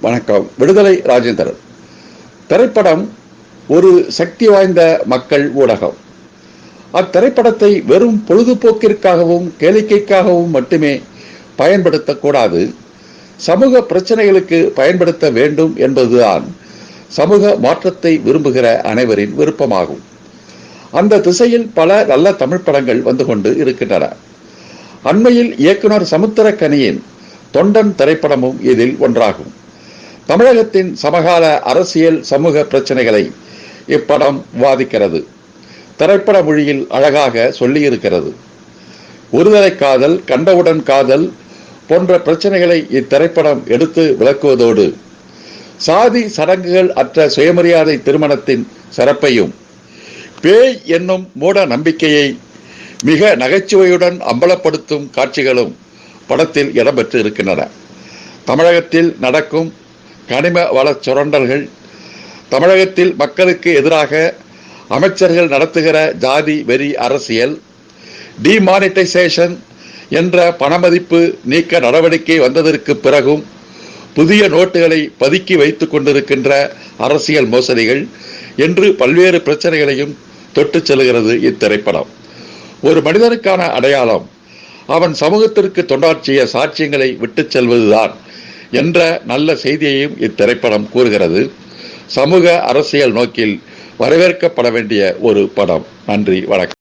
வணக்கம். விடுதலை ராஜேந்திரன். திரைப்படம் ஒரு சக்தி வாய்ந்த மக்கள் ஊடகம். அத்திரைப்படத்தை வெறும் பொழுதுபோக்கிற்காகவும் கேளிக்கைக்காகவும் மட்டுமே பயன்படுத்தக்கூடாது. சமூக பிரச்சனைகளுக்கு பயன்படுத்த வேண்டும் என்பதுதான் சமூக மாற்றத்தை விரும்புகிற அனைவரின் விருப்பமாகும். அந்த திசையில் பல நல்ல தமிழ் படங்கள் வந்து கொண்டு இருக்கின்றன. அண்மையில் இயக்குனர் சமுத்திரக்கனியின் தொண்டன் திரைப்படமும் இதில் ஒன்றாகும். தமிழகத்தின் சமகால அரசியல் சமூக பிரச்சனைகளை இப்படம் விவாதிக்கிறது திரைப்பட மொழியில் அழகாக சொல்லியிருக்கிறது. ஒருதலை காதல் கண்டவுடன் காதல் போன்ற பிரச்சனைகளை இத்திரைப்படம் எடுத்து விளக்குவதோடு சாதி சடங்குகள் அற்ற சுயமரியாதை திருமணத்தின் சிறப்பையும் பேய் என்னும் மூட நம்பிக்கையை மிக நகைச்சுவையுடன் அம்பலப்படுத்தும் காட்சிகளும் படத்தில் இடம்பெற்று இருக்கின்றன தமிழகத்தில் நடக்கும் கனிம வள சுரண்டல்கள் தமிழகத்தில் மக்களுக்கு எதிராக அமைச்சர்கள் நடத்துகிற ஜாதி வெறி அரசியல் டிமானிட்டைசேஷன் என்ற பணமதிப்பு நீக்க நடவடிக்கை வந்ததற்கு பிறகும் புதிய நோட்டுகளை பதுக்கி வைத்துக் கொண்டிருக்கின்ற அரசியல் மோசடிகள் என்று பல்வேறு பிரச்சனைகளையும் தொட்டு செல்கிறது இத்திரைப்படம். ஒரு மனிதனுக்கான அடையாளம் அவன் சமூகத்திற்கு தொண்டாற்றிய சாட்சியங்களை விட்டுச் செல்வதுதான். என்ற நல்ல செய்தியையும் இத்திரைப்படம் கூறுகிறது. சமூக அரசியல் நோக்கில் வரவேற்கப்பட வேண்டிய ஒரு படம். நன்றி வணக்கம்.